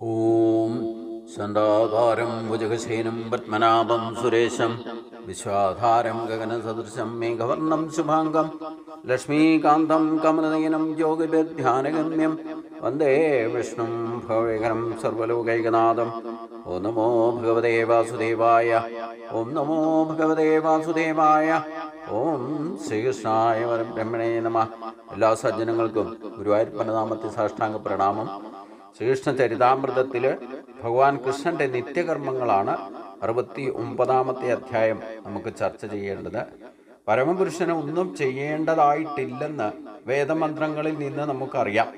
ഓം സന്താകാരം ഭുജഗശേനം പത്മനാഭം സുരേശം വിശ്വാധാരം ഗഗനസദൃശം മേഘവർണം ശുഭാംഗം ലക്ഷ്മീകാന്തം കമലനയനം യോഗിധ്യാനഗമ്യം വന്ദേ വിഷ്ണു ഭവേകരം സർവലോകൈകനാഥം ഓം നമോ ഭഗവതേ വാസുദേവായ ഓം നമോ ഭഗവതേ വാസുദേവായ ഓം ശ്രീകൃഷ്ണായ ബ്രഹ്മണേ നമ എല്ലാ സജ്ജനങ്ങൾക്കും ഗുരുവായൂർ നാമത്തെ സാഷ്ടാംഗ പ്രണാമം ശ്രീകൃഷ്ണ ചരിതാമൃതത്തിൽ ഭഗവാൻ കൃഷ്ണന്റെ നിത്യകർമ്മങ്ങളാണ് അറുപത്തി ഒമ്പതാമത്തെ അധ്യായം നമുക്ക് ചർച്ച ചെയ്യേണ്ടത്. പരമപുരുഷന് ഒന്നും ചെയ്യേണ്ടതായിട്ടില്ലെന്ന് വേദമന്ത്രങ്ങളിൽ നിന്ന് നമുക്കറിയാം.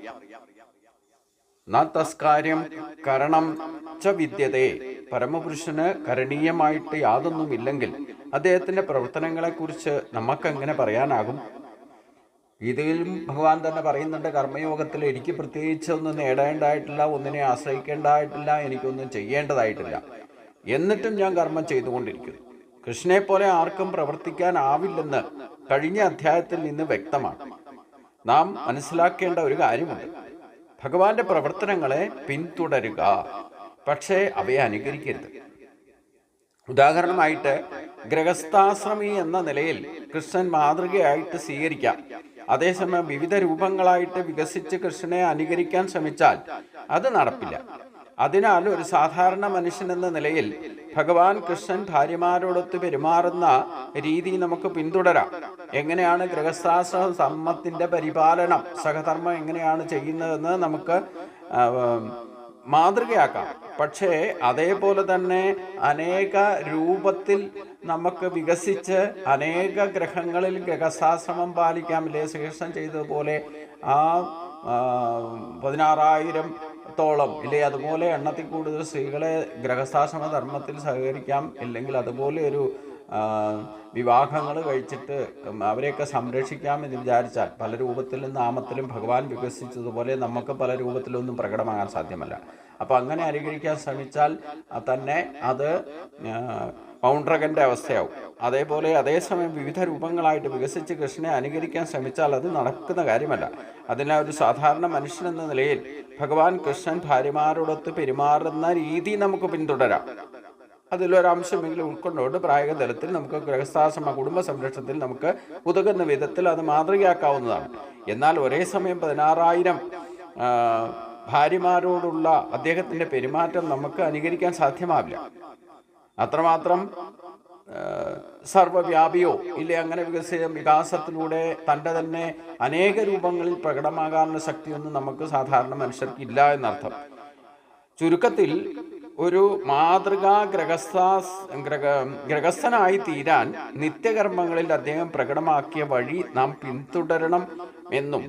ന തസ്കാര്യം കരണം ച വിദ്യതേ. പരമപുരുഷന് കരണീയമായിട്ട് യാതൊന്നുമില്ലെങ്കിൽ അദ്ദേഹത്തിന്റെ പ്രവർത്തനങ്ങളെക്കുറിച്ച് നമുക്കെങ്ങനെ പറയാനാകും? ഗീതയിലും ഭഗവാൻ തന്നെ പറയുന്നുണ്ട് കർമ്മയോഗത്തിൽ എനിക്ക് പ്രത്യേകിച്ച് ഒന്നും നേടേണ്ടതായിട്ടില്ല ഒന്നിനെ ആശ്രയിക്കേണ്ടതായിട്ടില്ല എനിക്കൊന്നും ചെയ്യേണ്ടതായിട്ടില്ല. എന്നിട്ടും ഞാൻ കർമ്മം ചെയ്തുകൊണ്ടിരിക്കുന്നു. കൃഷ്ണനെ പോലെ ആർക്കും പ്രവർത്തിക്കാനാവില്ലെന്ന് കഴിഞ്ഞ അധ്യായത്തിൽ നിന്ന് വ്യക്തമാണ്. നാം മനസ്സിലാക്കേണ്ട ഒരു കാര്യമുണ്ട്. ഭഗവാന്റെ പ്രവർത്തനങ്ങളെ പിന്തുടരുക പക്ഷേ അവയെ അനുകരിക്കരുത്. ഉദാഹരണമായിട്ട് ഗ്രഹസ്ഥാശ്രമി എന്ന നിലയിൽ കൃഷ്ണൻ മാതൃകയായിട്ട് സ്വീകരിക്കാം. അതേസമയം വിവിധ രൂപങ്ങളായിട്ട് വികസിച്ച് കൃഷ്ണനെ അനുകരിക്കാൻ ശ്രമിച്ചാൽ അത് നടപ്പില്ല. അതിനാൽ ഒരു സാധാരണ മനുഷ്യൻ എന്ന നിലയിൽ ഭഗവാൻ കൃഷ്ണൻ ഭാര്യമാരോടൊത്ത് പെരുമാറുന്ന രീതി നമുക്ക് പിന്തുടരാം. എങ്ങനെയാണ് ഗൃഹസ്ഥാശ്രമ സമ്മത്തിന്റെ പരിപാലനം സഹധർമ്മം എങ്ങനെയാണ് ചെയ്യുന്നതെന്ന് നമുക്ക് മാതൃകയാക്കാം. പക്ഷേ അതേപോലെ തന്നെ അനേക രൂപത്തിൽ നമുക്ക് വികസിച്ച് അനേക ഗ്രഹങ്ങളിൽ ഗ്രഹസാശ്രമം പാലിക്കാം. ശ്രീകൃഷ്ണൻ ചെയ്തതുപോലെ ആ പതിനാറായിരം ത്തോളം ഇല്ലേ? അതുപോലെ എണ്ണത്തിൽ കൂടുതൽ സ്ത്രീകളെ ഗ്രഹസ്ഥാശ്രമ ധർമ്മത്തിൽ സഹകരിക്കാം. ഇല്ലെങ്കിൽ അതുപോലെ ഒരു വിവാഹങ്ങൾ കഴിച്ചിട്ട് അവരെയൊക്കെ സംരക്ഷിക്കാമെന്ന് വിചാരിച്ചാൽ പല രൂപത്തിലും നാമത്തിലും ഭഗവാൻ വികസിച്ചതുപോലെ നമുക്ക് പല രൂപത്തിലൊന്നും പ്രകടമാകാൻ സാധ്യമല്ല. അപ്പോൾ അങ്ങനെ അനുകരിക്കാൻ ശ്രമിച്ചാൽ തന്നെ അത് പൗണ്ട്രകന്റെ അവസ്ഥയാവും. അതേപോലെ അതേസമയം വിവിധ രൂപങ്ങളായിട്ട് വികസിച്ച് കൃഷ്ണനെ അനുകരിക്കാൻ ശ്രമിച്ചാൽ അത് നടക്കുന്ന കാര്യമല്ല. അതിനാൽ ഒരു സാധാരണ മനുഷ്യൻ എന്ന നിലയിൽ ഭഗവാൻ കൃഷ്ണൻ ഭാര്യമാരോടൊത്ത് പെരുമാറുന്ന രീതി നമുക്ക് പിന്തുടരാം. അതിലൊരംശമെങ്കിലും ഉൾക്കൊണ്ടുകൊണ്ട് പ്രായോഗിക തലത്തിൽ നമുക്ക് ഗൃഹസ്ഥാശ്രമ കുടുംബ സംരക്ഷണത്തിൽ നമുക്ക് ഉതകുന്ന വിധത്തിൽ അത് മാതൃകയാക്കാവുന്നതാണ്. എന്നാൽ ഒരേ സമയം പതിനാറായിരം ഭാര്യമാരോടുള്ള അദ്ദേഹത്തിന്റെ പെരുമാറ്റം നമുക്ക് അനുകരിക്കാൻ സാധ്യമാവില്ല. അത്രമാത്രം സർവവ്യാപിയോ ഇല്ലേ അങ്ങനെ വികസിത വികാസത്തിലൂടെ തന്റെ തന്നെ അനേക രൂപങ്ങളിൽ പ്രകടമാകാനുള്ള ശക്തിയൊന്നും നമുക്ക് സാധാരണ മനുഷ്യർക്ക് ഇല്ല എന്നർത്ഥം. ചുരുക്കത്തിൽ ഒരു മാതൃകാ ഗ്രഹസ്ഥാസ് ഗ്രഹ ഗ്രഹസ്ഥനായി തീരാൻ നിത്യകർമ്മങ്ങളിൽ അദ്ദേഹം പ്രകടമാക്കിയ വഴി നാം പിന്തുടരണം എന്നും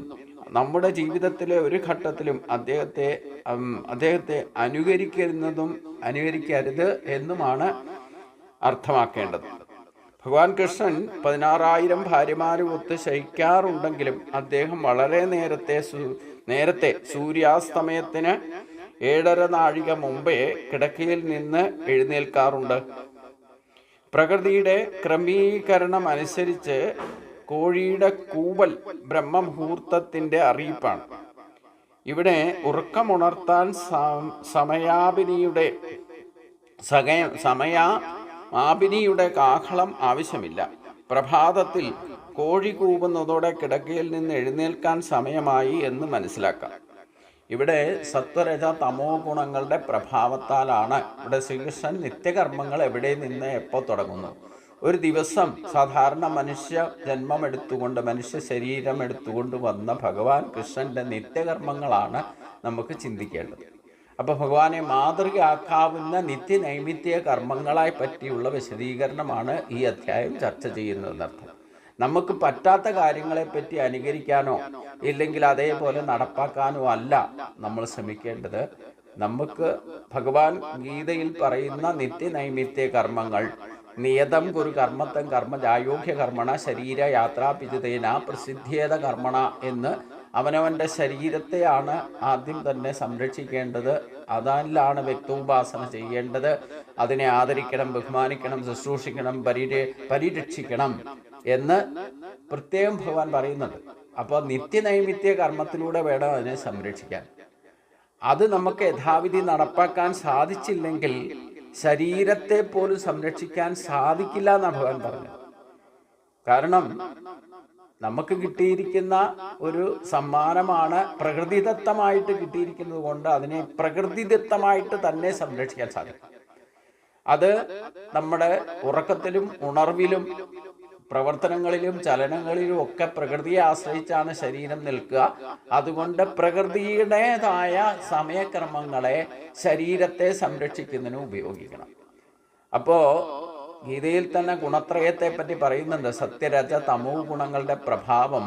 നമ്മുടെ ജീവിതത്തിലെ ഒരു ഘട്ടത്തിലും അദ്ദേഹത്തെ അദ്ദേഹത്തെ അനുകരിക്കരുന്നതും അനുകരിക്കരുത് എന്നുമാണ് അർത്ഥമാക്കേണ്ടത്. ഭഗവാൻ കൃഷ്ണൻ പതിനാറായിരം ഭാര്യമാരുമൊത്ത് ശയിക്കാറുണ്ടെങ്കിലും അദ്ദേഹം വളരെ നേരത്തെ നേരത്തെ സൂര്യാസ്തമയത്തിന് ഏഴര നാഴിക മുമ്പേ കിടക്കയിൽ നിന്ന് എഴുന്നേൽക്കാറുണ്ട്. പ്രകൃതിയുടെ ക്രമീകരണം അനുസരിച്ച് കോഴിയുടെ കൂവൽ ബ്രഹ്മമുഹൂർത്തത്തിന്റെ അറിയിപ്പാണ്. ഇവിടെ ഉറക്കമുണർത്താൻ സമയാപിനിയുടെ സകയ സമയ കാഹളം ആവശ്യമില്ല. പ്രഭാതത്തിൽ കോഴി കൂവുന്നതോടെ കിടക്കയിൽ നിന്ന് എഴുന്നേൽക്കാൻ സമയമായി എന്ന് മനസ്സിലാക്കാം. ഇവിടെ സത്വരജ തമോ ഗുണങ്ങളുടെ പ്രഭാവത്താലാണ്. ഇവിടെ ശ്രീകൃഷ്ണൻ നിത്യകർമ്മങ്ങൾ എവിടെ നിന്ന് എപ്പോൾ തുടങ്ങുന്നു? ഒരു ദിവസം സാധാരണ മനുഷ്യ ജന്മം എടുത്തുകൊണ്ട് മനുഷ്യ ശരീരം എടുത്തുകൊണ്ട് വന്ന ഭഗവാൻ കൃഷ്ണന്റെ നിത്യകർമ്മങ്ങളാണ് നമുക്ക് ചിന്തിക്കേണ്ടത്. അപ്പോൾ ഭഗവാനെ മാതൃകയാക്കാവുന്ന നിത്യ നൈമിത്യ കർമ്മങ്ങളെ പറ്റിയുള്ള വിശദീകരണമാണ് ഈ അധ്യായം ചർച്ച ചെയ്യുന്നതെന്നർത്ഥം. നമുക്ക് പറ്റാത്ത കാര്യങ്ങളെ കാര്യങ്ങളെപ്പറ്റി അനുകരിക്കാനോ ഇല്ലെങ്കിൽ അതേപോലെ നടപ്പാക്കാനോ അല്ല നമ്മൾ ശ്രമിക്കേണ്ടത്. നമുക്ക് ഭഗവാൻ ഗീതയിൽ പറയുന്ന നിത്യനൈമിത്യ കർമ്മങ്ങൾ നിയതം കുരു കർമ്മത്തം കർമ്മ ജായോഗ്യ കർമ്മണ ശരീര യാത്രാ പിതുതേന പ്രസിദ്ധിയേത കർമ്മണ എന്ന് അവനവന്റെ ശരീരത്തെയാണ് ആദ്യം തന്നെ സംരക്ഷിക്കേണ്ടത്. അതിലാണ് വ്യക്തോപാസന ചെയ്യേണ്ടത്. അതിനെ ആദരിക്കണം ബഹുമാനിക്കണം ശുശ്രൂഷിക്കണം പരിര പരിരക്ഷിക്കണം. എന്ന് പ്രത്യേകം ഭഗവാൻ പറയുന്നുണ്ട്. അപ്പോൾ നിത്യനൈമിത്യ കർമ്മത്തിലൂടെ വേണം അതിനെ സംരക്ഷിക്കാൻ. അത് നമുക്ക് യഥാവിധി നടപ്പാക്കാൻ സാധിച്ചില്ലെങ്കിൽ ശരീരത്തെ പോലും സംരക്ഷിക്കാൻ സാധിക്കില്ല എന്നാണ് ഭഗവാൻ പറഞ്ഞത്. കാരണം നമുക്ക് കിട്ടിയിരിക്കുന്ന ഒരു സമ്മാനമാണ് പ്രകൃതിദത്തമായിട്ട് കിട്ടിയിരിക്കുന്നത് കൊണ്ട് അതിനെ പ്രകൃതിദത്തമായിട്ട് തന്നെ സംരക്ഷിക്കാൻ സാധിക്കും. അത് നമ്മുടെ ഉറക്കത്തിലും ഉണർവിലും പ്രവർത്തനങ്ങളിലും ചലനങ്ങളിലും ഒക്കെ പ്രകൃതിയെ ആശ്രയിച്ചാണ് ശരീരം നിൽക്കുക. അതുകൊണ്ട് പ്രകൃതിയുടേതായ സമയക്രമങ്ങളെ ശരീരത്തെ സംരക്ഷിക്കുന്നതിന് ഉപയോഗിക്കണം. അപ്പോൾ ഗീതയിൽ തന്നെ ഗുണത്രയത്തെ പറ്റി പറയുന്നുണ്ട്. സത്യരജ തമോ ഗുണങ്ങളുടെ പ്രഭാവം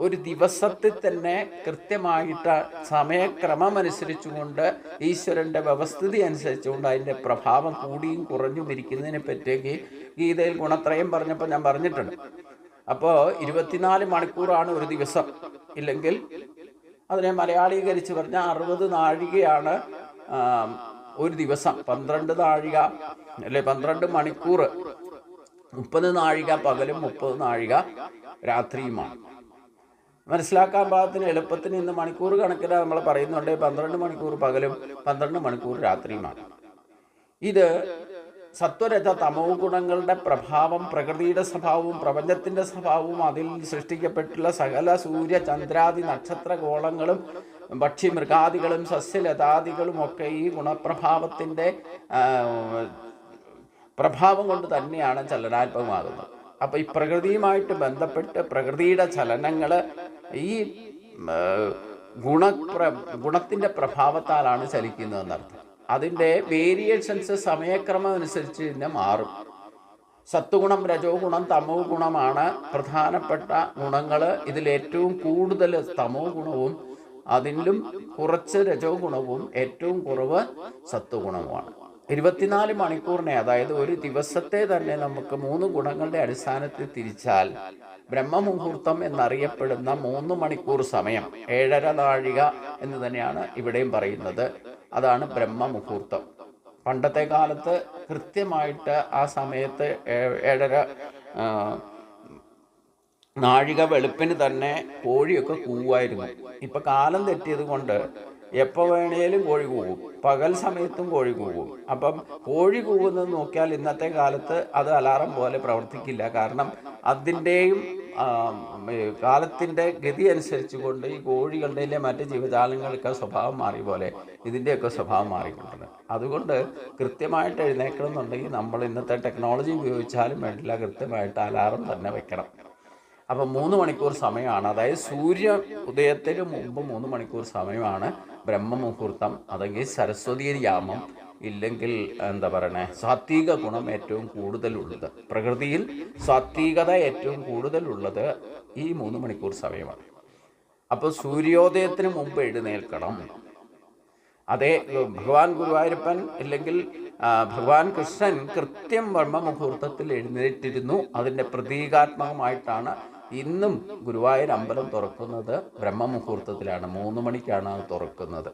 ഒരു ദിവസത്തിൽ തന്നെ കൃത്യമായിട്ട് സമയക്രമം അനുസരിച്ചുകൊണ്ട് ഈശ്വരന്റെ വ്യവസ്ഥിതി അനുസരിച്ചുകൊണ്ട് അതിന്റെ പ്രഭാവം കൂടിയും കുറഞ്ഞും ഇരിക്കുന്നതിനെ പറ്റിയൊക്കെ ഗീതയിൽ ഗുണത്രയം പറഞ്ഞപ്പോൾ ഞാൻ പറഞ്ഞിട്ടുണ്ട്. അപ്പോൾ ഇരുപത്തിനാല് മണിക്കൂറാണ് ഒരു ദിവസം. ഇല്ലെങ്കിൽ അതിനെ മലയാളീകരിച്ച് പറഞ്ഞാൽ അറുപത് നാഴികയാണ് ഒരു ദിവസം പന്ത്രണ്ട് നാഴിക അല്ലെ? പന്ത്രണ്ട് മണിക്കൂർ. മുപ്പത് നാഴിക പകലും മുപ്പത് നാഴിക രാത്രിയുമാണ്. മനസ്സിലാക്കാൻ പാകത്തിന് എളുപ്പത്തിന് ഇന്ന് മണിക്കൂർ കണക്കിന് നമ്മൾ പറയുന്നുണ്ട്. പന്ത്രണ്ട് മണിക്കൂർ പകലും പന്ത്രണ്ട് മണിക്കൂർ രാത്രിയുമാണ്. ഇത് സത്വരഥ തമോ ഗുണങ്ങളുടെ പ്രഭാവം പ്രകൃതിയുടെ സ്വഭാവവും പ്രപഞ്ചത്തിന്റെ സ്വഭാവവും അതിൽ സൃഷ്ടിക്കപ്പെട്ടുള്ള സകല സൂര്യ ചന്ദ്രാദി നക്ഷത്ര ഗോളങ്ങളും പക്ഷി മൃഗാദികളും സസ്യലതാദികളും ഒക്കെ ഈ ഗുണപ്രഭാവത്തിന്റെ പ്രഭാവം കൊണ്ട് തന്നെയാണ് ചലനാത്മകമാകുന്നത്. അപ്പോൾ ഈ പ്രകൃതിയുമായിട്ട് ബന്ധപ്പെട്ട് പ്രകൃതിയുടെ ചലനങ്ങൾ ഈ ഗുണപ്ര ഗുണത്തിന്റെ പ്രഭാവത്താലാണ് ചലിക്കുന്നതെന്നർത്ഥം. അതിന്റെ വേരിയേഷൻസ് സമയക്രമം അനുസരിച്ച് തന്നെ മാറും. സത്വഗുണം രജോ ഗുണം തമോ ഗുണമാണ് പ്രധാനപ്പെട്ട ഗുണങ്ങൾ ഇതിലേറ്റവും കൂടുതൽ തമോ ഗുണവും അതിലും കുറച്ച് രജോ ഗുണവും ഏറ്റവും കുറവ് സത്വഗുണവുമാണ്. ഇരുപത്തിനാല് മണിക്കൂറിനെ അതായത് ഒരു ദിവസത്തെ തന്നെ നമുക്ക് മൂന്ന് ഗുണങ്ങളുടെ അടിസ്ഥാനത്തിൽ തിരിച്ചാൽ ബ്രഹ്മമുഹൂർത്തം എന്നറിയപ്പെടുന്ന മൂന്ന് മണിക്കൂർ സമയം ഏഴര നാഴിക എന്ന് തന്നെയാണ് ഇവിടെയും പറയുന്നത്. അതാണ് ബ്രഹ്മമുഹൂർത്തം. പണ്ടത്തെ കാലത്ത് കൃത്യമായിട്ട് ആ സമയത്ത് ഏഴര നാഴിക വെളുപ്പിന് തന്നെ കോഴിയൊക്കെ കൂവായിരുന്നു. ഇപ്പൊ കാലം തെറ്റിയത് കൊണ്ട് എപ്പോൾ വേണേലും കോഴി കൂവും. പകൽ സമയത്തും കോഴി കൂവും. അപ്പം കോഴി കൂവുന്നത് നോക്കിയാൽ ഇന്നത്തെ കാലത്ത് അത് അലാറം പോലെ പ്രവർത്തിക്കില്ല. കാരണം അതിന്റെയും കാലത്തിന്റെ ഗതി അനുസരിച്ച് കൊണ്ട് ഈ കോഴികളുടെ മറ്റ് ജീവജാലങ്ങൾക്ക് സ്വഭാവം മാറി പോലെ ഇതിന്റെയൊക്കെ സ്വഭാവം മാറിക്കൊണ്ടിരുന്നത് അതുകൊണ്ട് കൃത്യമായിട്ട് എഴുന്നേക്കണം എന്നുണ്ടെങ്കിൽ നമ്മൾ ഇന്നത്തെ ടെക്നോളജി ഉപയോഗിച്ചാലും വേണ്ടില്ല. കൃത്യമായിട്ട് അലാറം തന്നെ വെക്കണം. അപ്പം മൂന്ന് മണിക്കൂർ സമയമാണ്. അതായത് സൂര്യ ഉദയത്തിന് മുമ്പ് മൂന്ന് മണിക്കൂർ സമയമാണ് ബ്രഹ്മമുഹൂർത്തം അതെങ്കിൽ സരസ്വതി യാമം ഇല്ലെങ്കിൽ എന്താ പറയണേ സാത്വിക ഗുണം ഏറ്റവും കൂടുതലുള്ളത്. പ്രകൃതിയിൽ സാത്വികത ഏറ്റവും കൂടുതലുള്ളത് ഈ മൂന്ന് മണിക്കൂർ സമയമാണ്. അപ്പോൾ സൂര്യോദയത്തിന് മുമ്പ് എഴുന്നേൽക്കണം. അതെ ഭഗവാൻ ഗുരുവായൂരപ്പൻ ഇല്ലെങ്കിൽ ആ, ഭഗവാൻ കൃഷ്ണൻ കൃത്യം ബ്രഹ്മമുഹൂർത്തത്തിൽ എഴുന്നേറ്റിരുന്നു. അതിന്റെ പ്രതീകാത്മകമായിട്ടാണ് ഇന്നും ഗുരുവായൂർ അമ്പലം തുറക്കുന്നത് ബ്രഹ്മമുഹൂർത്തത്തിലാണ്. മൂന്ന് മണിക്കാണ് അത് തുറക്കുന്നത്.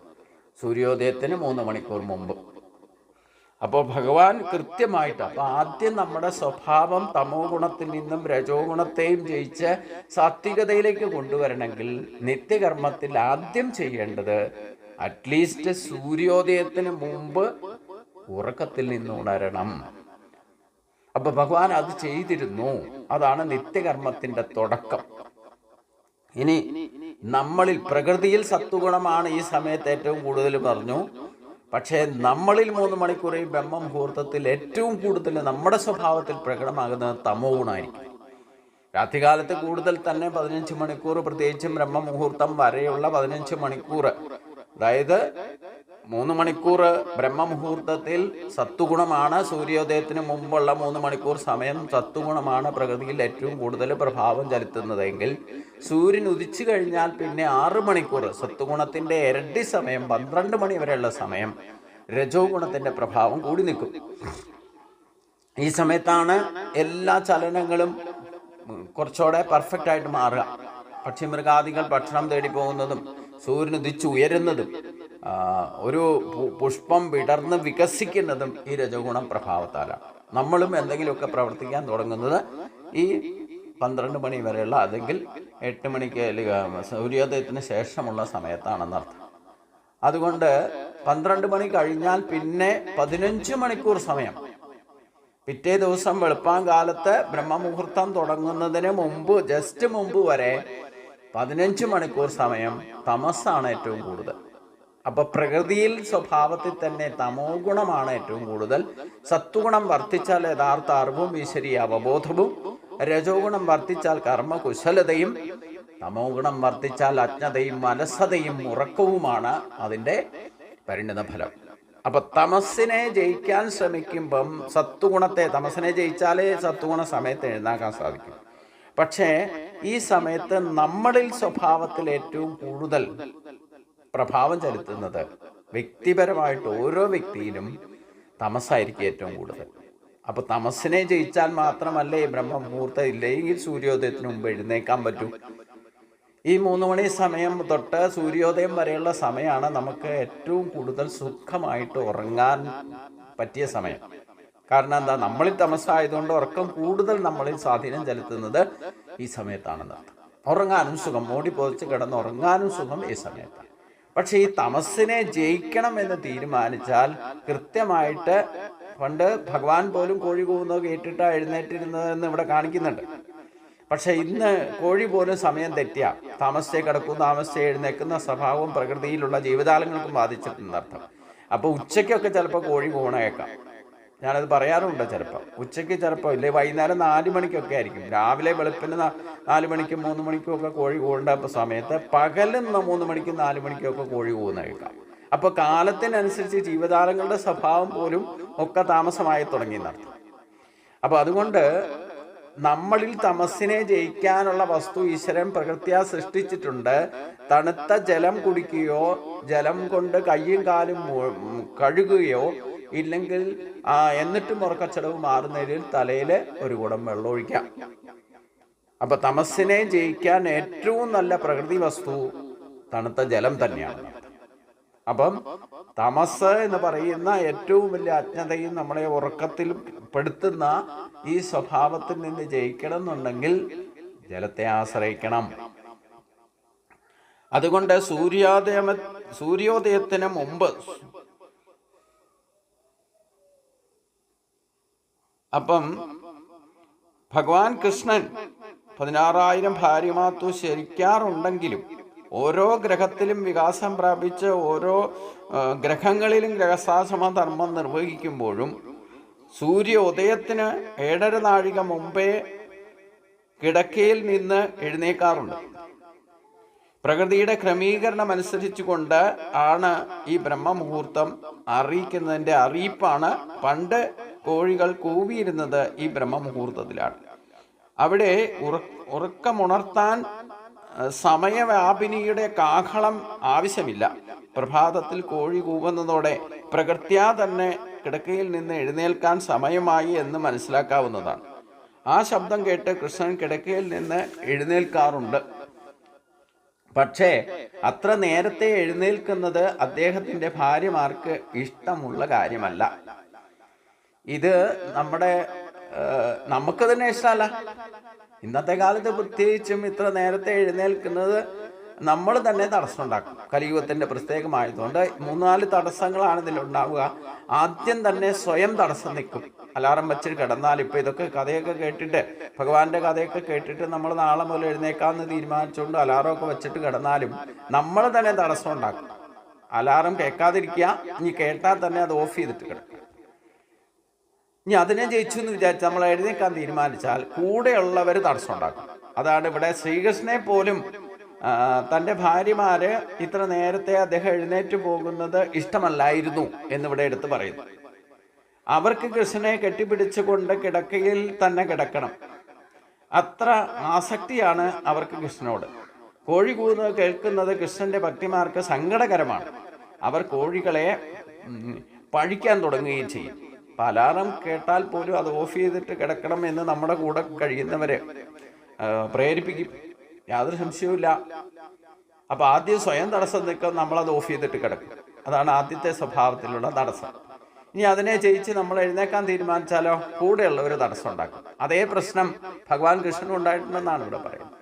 സൂര്യോദയത്തിന് മൂന്ന് മണിക്കൂർ മുമ്പ്. അപ്പോൾ ഭഗവാൻ കൃത്യമായിട്ട് അപ്പോൾ ആദ്യം നമ്മുടെ സ്വഭാവം തമോ ഗുണത്തിൽ നിന്നും രജോ ഗുണത്തെയും ജയിച്ച് സാത്വികതയിലേക്ക് കൊണ്ടുവരണമെങ്കിൽ നിത്യകർമ്മത്തിൽ ആദ്യം ചെയ്യേണ്ടത് അറ്റ്ലീസ്റ്റ് സൂര്യോദയത്തിന് മുമ്പ് ഉറക്കത്തിൽ നിന്ന് ഉണരണം. അപ്പൊ ഭഗവാൻ അത് ചെയ്തിരുന്നു. അതാണ് നിത്യകർമ്മത്തിന്റെ തുടക്കം. ഇനി നമ്മളിൽ പ്രകൃതിയിൽ സത്വഗുണമാണ് ഈ സമയത്ത് ഏറ്റവും കൂടുതൽ പറഞ്ഞു. പക്ഷേ നമ്മളിൽ മൂന്ന് മണിക്കൂർ ഈ ബ്രഹ്മമുഹൂർത്തത്തിൽ ഏറ്റവും കൂടുതൽ നമ്മുടെ സ്വഭാവത്തിൽ പ്രകടമാകുന്നത് തമോ ഗുണമായിരിക്കും രാത്രികാലത്ത് കൂടുതൽ തന്നെ പതിനഞ്ച് മണിക്കൂർ പ്രത്യേകിച്ചും ബ്രഹ്മ മുഹൂർത്തം വരെയുള്ള പതിനഞ്ച് മണിക്കൂർ. അതായത് മൂന്ന് മണിക്കൂർ ബ്രഹ്മമുഹൂർത്തത്തിൽ സത്വഗുണമാണ് സൂര്യോദയത്തിന് മുമ്പുള്ള മൂന്ന് മണിക്കൂർ സമയം സത്വഗുണമാണ് പ്രകൃതിയിൽ ഏറ്റവും കൂടുതൽ പ്രഭാവം ചെലുത്തുന്നതെങ്കിൽ സൂര്യൻ ഉദിച്ചു കഴിഞ്ഞാൽ പിന്നെ ആറ് മണിക്കൂർ സത്വഗുണത്തിന്റെ ഇരട്ടി സമയം പന്ത്രണ്ട് മണി വരെയുള്ള സമയം രജോ ഗുണത്തിന്റെ പ്രഭാവം കൂടി നിൽക്കും. ഈ സമയത്താണ് എല്ലാ ചലനങ്ങളും കുറച്ചുകൂടെ പെർഫെക്റ്റ് ആയിട്ട് മാറുക. പക്ഷിമൃഗാദികൾ ഭക്ഷണം തേടി പോകുന്നതും സൂര്യൻ ഉദിച്ച് ഉയരുന്നതും ആ, ഒരു പുഷ്പം വിടർന്ന് വികസിക്കുന്നതും ഈ രജഗുണം പ്രഭാവത്താലാണ്. നമ്മളും എന്തെങ്കിലുമൊക്കെ പ്രവർത്തിക്കാൻ തുടങ്ങുന്നത് ഈ പന്ത്രണ്ട് മണി വരെയുള്ള അല്ലെങ്കിൽ എട്ട് മണിക്ക് സൂര്യോദയത്തിന് ശേഷമുള്ള സമയത്താണെന്നർത്ഥം അതുകൊണ്ട് പന്ത്രണ്ട് മണി കഴിഞ്ഞാൽ പിന്നെ പതിനഞ്ച് മണിക്കൂർ സമയം. പിറ്റേ ദിവസം വെളുപ്പാൻ കാലത്ത് ബ്രഹ്മമുഹൂർത്തം തുടങ്ങുന്നതിന് മുമ്പ് ജസ്റ്റ് മുമ്പ് വരെ പതിനഞ്ച് മണിക്കൂർ സമയം തമസ്സാണ് ഏറ്റവും കൂടുതൽ. അപ്പൊ പ്രകൃതിയിൽ സ്വഭാവത്തിൽ തന്നെ തമോ ഗുണമാണ് ഏറ്റവും കൂടുതൽ. സത്വഗുണം വർദ്ധിച്ചാൽ യഥാർത്ഥ അറിവും ഈശ്വരീയ അവബോധവും. രജോ ഗുണം വർദ്ധിച്ചാൽ കർമ്മകുശലതയും തമോ ഗുണം വർദ്ധിച്ചാൽ അജ്ഞതയും അലസതയും ഉറക്കവുമാണ് അതിന്റെ പരിണിത ഫലം. അപ്പൊ തമസ്സിനെ ജയിക്കാൻ ശ്രമിക്കുമ്പം സത്വഗുണത്തെ തമസ്സിനെ ജയിച്ചാലേ സത്വഗുണ സമയത്ത് എഴുന്നാക്കാൻ സാധിക്കും. പക്ഷേ ഈ സമയത്ത് നമ്മളിൽ സ്വഭാവത്തിൽ ഏറ്റവും കൂടുതൽ പ്രഭാവം ചെലുത്തുന്നത്. വ്യക്തിപരമായിട്ട് ഓരോ വ്യക്തിയിലും തമസായിരിക്കും ഏറ്റവും കൂടുതൽ. അപ്പോൾ തമസ്സിനെ ജയിച്ചാൽ മാത്രമല്ലേ ബ്രഹ്മമുഹൂർത്തം ഇല്ലെങ്കിൽ സൂര്യോദയത്തിന് മുമ്പ് എഴുന്നേക്കാൻ പറ്റും? ഈ മൂന്ന് മണി സമയം തൊട്ട് സൂര്യോദയം വരെയുള്ള സമയമാണ് നമുക്ക് ഏറ്റവും കൂടുതൽ സുഖമായിട്ട് ഉറങ്ങാൻ പറ്റിയ സമയം. കാരണം എന്താ? നമ്മളിൽ തമസായതുകൊണ്ട് ഉറക്കം കൂടുതൽ നമ്മളിൽ സ്വാധീനം ചെലുത്തുന്നത് ഈ സമയത്താണെന്ന് ഉറങ്ങാനും സുഖം മോടി പൊതിച്ച് കിടന്ന് ഉറങ്ങാനും സുഖം ഈ സമയത്താണ്. പക്ഷെ ഈ തമസ്സിനെ ജയിക്കണം എന്ന് തീരുമാനിച്ചാൽ കൃത്യമായിട്ട് പണ്ട് ഭഗവാൻ പോലും കോഴി കൂവുന്നത് കേട്ടിട്ടാ എഴുന്നേറ്റിരുന്നതെന്ന് ഇവിടെ കാണിക്കുന്നുണ്ട്. പക്ഷെ ഇന്ന് കോഴി പോലും സമയം തെറ്റിയ. താമസിച്ചേ കിടക്കും താമസിച്ചേ എഴുന്നേക്കുന്ന സ്വഭാവം പ്രകൃതിയിലുള്ള ജീവജാലങ്ങൾക്കും ബാധിച്ചിട്ടുണ്ട് അർത്ഥം അപ്പോൾ ഉച്ചയ്ക്കൊക്കെ ചിലപ്പോൾ കോഴി പോണേക്കാം ഞാനത് പറയാറുണ്ട് ചിലപ്പോൾ ഉച്ചയ്ക്ക് ചിലപ്പോൾ ഇല്ലേ വൈകുന്നേരം നാല് മണിക്കൊക്കെ ആയിരിക്കും. രാവിലെ വെളുപ്പിന് നാല് മണിക്കും മൂന്ന് മണിക്കും ഒക്കെ കോഴി കൂടേണ്ട സമയത്ത് പകലും മൂന്ന് മണിക്കും നാല് മണിക്കും ഒക്കെ കോഴി കൂകുന്ന കേൾക്കാം. അപ്പോൾ കാലത്തിനനുസരിച്ച് ജീവജാലങ്ങളുടെ സ്വഭാവം പോലും ഒക്കെ താമസമായി തുടങ്ങി നടത്തും അപ്പോൾ അതുകൊണ്ട് നമ്മളിൽ തമസ്സിനെ ജയിക്കാനുള്ള വസ്തു ഈശ്വരൻ പ്രകൃത്യാ സൃഷ്ടിച്ചിട്ടുണ്ട്. തണുത്ത ജലം കുടിക്കുകയോ ജലം കൊണ്ട് കയ്യും കാലും കഴുകുകയോ ഇല്ലെങ്കിൽ എന്നിട്ടും ഉറക്കച്ചടവ് മാറുന്നതിൽ തലയിൽ ഒരു കുടം വെള്ളം ഒഴിക്കാം. അപ്പൊ തമസ്സിനെ ജയിക്കാൻ ഏറ്റവും നല്ല പ്രകൃതി വസ്തു തണുത്ത ജലം തന്നെയാണ്. അപ്പം തമസ് എന്ന് പറയുന്ന ഏറ്റവും വലിയ അജ്ഞതയും നമ്മളെ ഉറക്കത്തിൽ പെടുത്തുന്ന ഈ സ്വഭാവത്തിൽ നിന്ന് ജയിക്കണം എന്നുണ്ടെങ്കിൽ ജലത്തെ ആശ്രയിക്കണം. അതുകൊണ്ട് സൂര്യോദയ സൂര്യോദയത്തിന് മുമ്പ് അപ്പം ഭഗവാൻ കൃഷ്ണൻ പതിനാറായിരം ഭാര്യമാത്തു ശരിക്കാറുണ്ടെങ്കിലും ഓരോ ഗ്രഹത്തിലും വികാസം പ്രാപിച്ച് ഓരോ ഗ്രഹങ്ങളിലും ഗ്രഹസ്ഥാശ്രമ ധർമ്മം നിർവഹിക്കുമ്പോഴും സൂര്യ ഉദയത്തിന് ഏഴര നാഴിക മുമ്പേ കിടക്കയിൽ നിന്ന് എഴുന്നേക്കാറുണ്ട്. പ്രകൃതിയുടെ ക്രമീകരണം അനുസരിച്ചുകൊണ്ട് ആണ് ഈ ബ്രഹ്മമുഹൂർത്തം അറിയിക്കുന്നതിന്റെ അറിയിപ്പാണ്. പണ്ട് കോഴികൾ കൂവിയിരുന്നത് ഈ ബ്രഹ്മമുഹൂർത്തത്തിലാണ്. അവിടെ ഉറ ഉറക്കമുണർത്താൻ സമയവ്യാപിനിയുടെ കാഹളം ആവശ്യമില്ല. പ്രഭാതത്തിൽ കോഴി കൂവുന്നതോടെ പ്രകൃത്യാ തന്നെ കിടക്കയിൽ നിന്ന് എഴുന്നേൽക്കാൻ സമയമായി എന്ന് മനസ്സിലാക്കാവുന്നതാണ്. ആ ശബ്ദം കേട്ട് കൃഷ്ണൻ കിടക്കയിൽ നിന്ന് എഴുന്നേൽക്കാറുണ്ട്. പക്ഷേ അത്ര നേരത്തെ എഴുന്നേൽക്കുന്നത് അദ്ദേഹത്തിന്റെ ഭാര്യമാർക്ക് ഇഷ്ടമുള്ള കാര്യമല്ല. ഇത് നമ്മുടെ നമുക്ക് തന്നെ ഇഷ്ടമല്ല. ഇന്നത്തെ കാലത്ത് പ്രത്യേകിച്ചും ഇത്ര നേരത്തെ എഴുന്നേൽക്കുന്നത് നമ്മൾ തന്നെ തടസ്സം ഉണ്ടാക്കും. കലിയുഗത്തിന്റെ പ്രത്യേകമായതുകൊണ്ട് മൂന്നാൽ തടസ്സങ്ങളാണ് ഇതിലുണ്ടാവുക. ആദ്യം തന്നെ സ്വയം തടസ്സം നിൽക്കും. അലാറം വെച്ചിട്ട് കിടന്നാൽ ഇപ്പൊ ഇതൊക്കെ കഥയൊക്കെ കേട്ടിട്ട് ഭഗവാന്റെ കഥയൊക്കെ കേട്ടിട്ട് നമ്മൾ നാളെ മുതൽ എഴുന്നേക്കാമെന്ന് തീരുമാനിച്ചുകൊണ്ട് അലാറമൊക്കെ വെച്ചിട്ട് കിടന്നാലും നമ്മൾ തന്നെ തടസ്സം ഉണ്ടാക്കും. അലാറം കേൾക്കാതിരിക്കുക ഇനി കേട്ടാൽ തന്നെ അത് ഓഫ് ചെയ്തിട്ട് കിടക്കുക ഇനി അതിനെ ജയിച്ചു എന്ന് വിചാരിച്ച് നമ്മൾ എഴുന്നേക്കാൻ തീരുമാനിച്ചാൽ കൂടെയുള്ളവർ തടസ്സം ഉണ്ടാക്കും. അതാണ് ഇവിടെ ശ്രീകൃഷ്ണനെ പോലും തന്റെ ഭാര്യമാര് ഇത്ര നേരത്തെ അദ്ദേഹം എഴുന്നേറ്റ് പോകുന്നത് ഇഷ്ടമല്ലായിരുന്നു എന്നിവിടെ എടുത്തു പറയുന്നു. അവർക്ക് കൃഷ്ണനെ കെട്ടിപ്പിടിച്ചുകൊണ്ട് കിടക്കയിൽ തന്നെ കിടക്കണം. അത്ര ആസക്തിയാണ് അവർക്ക് കൃഷ്ണനോട്. കോഴി കൂവുന്നത് കേൾക്കുന്നത് കൃഷ്ണന്റെ ഭക്തിമാർക്ക് സങ്കടകരമാണ്. അവർ കോഴികളെ പഴിക്കാൻ തുടങ്ങുകയും ചെയ്യും. പലാറം കേട്ടാൽ പോലും അത് ഓഫ് ചെയ്തിട്ട് കിടക്കണം എന്ന് നമ്മുടെ കൂടെ കഴിയുന്നവരെ പ്രേരിപ്പിക്കും. യാതൊരു സംശയവുമില്ല അപ്പൊ ആദ്യം സ്വയം തടസ്സം നിൽക്കും നമ്മളത് ഓഫ് ചെയ്തിട്ട് കിടക്കും. അതാണ് ആദ്യത്തെ സ്വഭാവത്തിലുള്ള തടസ്സം. ഇനി അതിനെ ജയിച്ച് നമ്മൾ എഴുന്നേക്കാൻ തീരുമാനിച്ചാലോ? കൂടെയുള്ളവർ തടസ്സം ഉണ്ടാക്കും. അതേ പ്രശ്നം ഭഗവാൻ കൃഷ്ണനും ഉണ്ടായിട്ടുണ്ടെന്നാണ് ഇവിടെ പറയുന്നത്.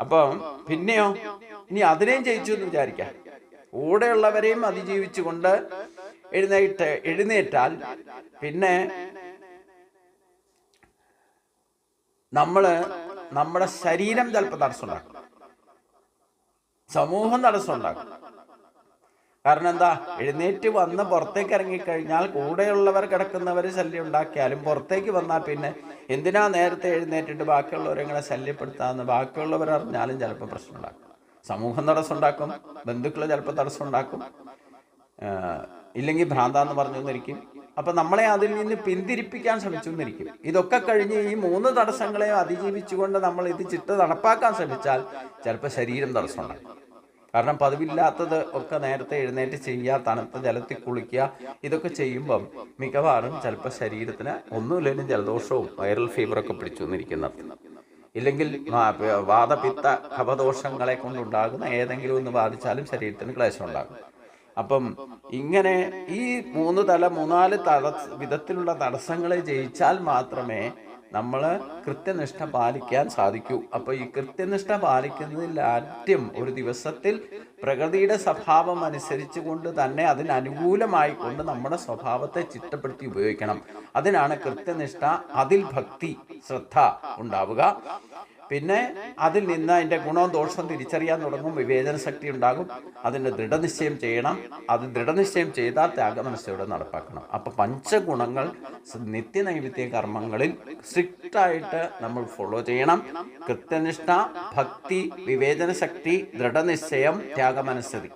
അപ്പം പിന്നെയോ? ഇനി അതിനെയും ജയിച്ചു എന്ന് വിചാരിക്കാം. കൂടെയുള്ളവരെയും അതിജീവിച്ചുകൊണ്ട് എഴുന്നേറ്റ് എഴുന്നേറ്റാൽ പിന്നെ നമ്മൾ നമ്മുടെ ശരീരം ചിലപ്പോൾ തടസ്സമുണ്ടാക്കും സമൂഹം തടസ്സമുണ്ടാക്കും കാരണം എന്താ? എഴുന്നേറ്റ് വന്ന് പുറത്തേക്ക് ഇറങ്ങിക്കഴിഞ്ഞാൽ കൂടെയുള്ളവർ കിടക്കുന്നവർ ശല്യം ഉണ്ടാക്കിയാലും പുറത്തേക്ക് വന്നാൽ പിന്നെ എന്തിനാ നേരത്തെ എഴുന്നേറ്റിട്ട് ബാക്കിയുള്ളവരെ ഇങ്ങനെ ശല്യപ്പെടുത്താമെന്ന് ബാക്കിയുള്ളവർ അറിഞ്ഞാലും ചിലപ്പോൾ പ്രശ്നം ഉണ്ടാക്കും. സമൂഹം തടസ്സം ഉണ്ടാക്കും ബന്ധുക്കൾ ചിലപ്പോൾ തടസ്സം ഉണ്ടാക്കും. ആഹ് ഇല്ലെങ്കിൽ ഭ്രാന്താന്ന് പറഞ്ഞു എന്നിരിക്കും അപ്പൊ നമ്മളെ അതിൽ നിന്ന് പിന്തിരിപ്പിക്കാൻ ശ്രമിച്ചു എന്നിരിക്കും ഇതൊക്കെ കഴിഞ്ഞ് ഈ മൂന്ന് തടസ്സങ്ങളെ അതിജീവിച്ചുകൊണ്ട് നമ്മൾ ഇത് ചിട്ട നടപ്പാക്കാൻ ശ്രമിച്ചാൽ ചിലപ്പോൾ ശരീരം തടസ്സം ഉണ്ടാക്കും. കാരണം പതിവില്ലാത്തത് ഒക്കെ നേരത്തെ എഴുന്നേറ്റ് ചെയ്യുക തണുത്ത ജലത്തിൽ കുളിക്കുക ഇതൊക്കെ ചെയ്യുമ്പം മിക്കവാറും ചിലപ്പോൾ ശരീരത്തിന് ഒന്നുമില്ലെങ്കിലും ജലദോഷവും വൈറൽ ഫീവറൊക്കെ പിടിച്ചു വന്നിരിക്കുന്ന ഇല്ലെങ്കിൽ വാദപിത്ത കപദോഷങ്ങളെ കൊണ്ടുണ്ടാകുന്ന ഏതെങ്കിലും ഒന്ന് ബാധിച്ചാലും ശരീരത്തിന് ക്ലേശം ഉണ്ടാകും. അപ്പം ഇങ്ങനെ ഈ മൂന്ന് തല മൂന്നാൽ തട വിധത്തിലുള്ള തടസ്സങ്ങളെ ജയിച്ചാൽ മാത്രമേ നമ്മൾ കൃത്യനിഷ്ഠ പാലിക്കാൻ സാധിക്കൂ. അപ്പോൾ ഈ കൃത്യനിഷ്ഠ പാലിക്കുന്നതിൽ ആദ്യം ഒരു ദിവസത്തിൽ പ്രകൃതിയുടെ സ്വഭാവം അനുസരിച്ച് കൊണ്ട് തന്നെ അതിനനുകൂലമായി കൊണ്ട് നമ്മുടെ സ്വഭാവത്തെ ചിട്ടപ്പെടുത്തി ഉപയോഗിക്കണം. അതിനാണ് കൃത്യനിഷ്ഠ അതിൽ ഭക്തി ശ്രദ്ധ ഉണ്ടാവുക. പിന്നെ അതിൽ നിന്ന് അതിന്റെ ഗുണവും ദോഷവും തിരിച്ചറിയാൻ തുടങ്ങും വിവേചന ശക്തി ഉണ്ടാകും. അതിന്റെ ദൃഢനിശ്ചയം ചെയ്യണം. അത് ദൃഢനിശ്ചയം ചെയ്താൽ ത്യാഗമനസ്സയോടെ നടപ്പാക്കണം. അപ്പം പഞ്ചഗുണങ്ങൾ നിത്യനൈവിത്യ കർമ്മങ്ങളിൽ സ്ട്രിക്റ്റായിട്ട് നമ്മൾ ഫോളോ ചെയ്യണം. കൃത്യനിഷ്ഠ ഭക്തി വിവേചന ശക്തി ദൃഢനിശ്ചയം ത്യാഗമനസ്സതി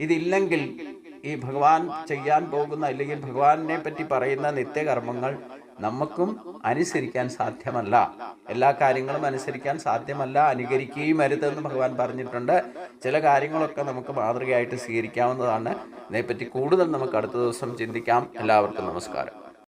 ഇതില്ലെങ്കിൽ ഈ ഭഗവാൻ ചെയ്യാൻ പോകുന്ന അല്ലെങ്കിൽ ഭഗവാനെ പറ്റി പറയുന്ന നിത്യകർമ്മങ്ങൾ നമുക്കും അനുസരിക്കാൻ സാധ്യമല്ല. എല്ലാ കാര്യങ്ങളും അനുസരിക്കാൻ സാധ്യമല്ല. അനുകരിക്കുകയും അരുതെന്ന് ഭഗവാൻ പറഞ്ഞിട്ടുണ്ട്. ചില കാര്യങ്ങളൊക്കെ നമുക്ക് മാതൃകയായിട്ട് സ്വീകരിക്കാവുന്നതാണ്. ഇതിനെപ്പറ്റി കൂടുതൽ നമുക്ക് അടുത്ത ദിവസം ചിന്തിക്കാം. എല്ലാവർക്കും നമസ്കാരം.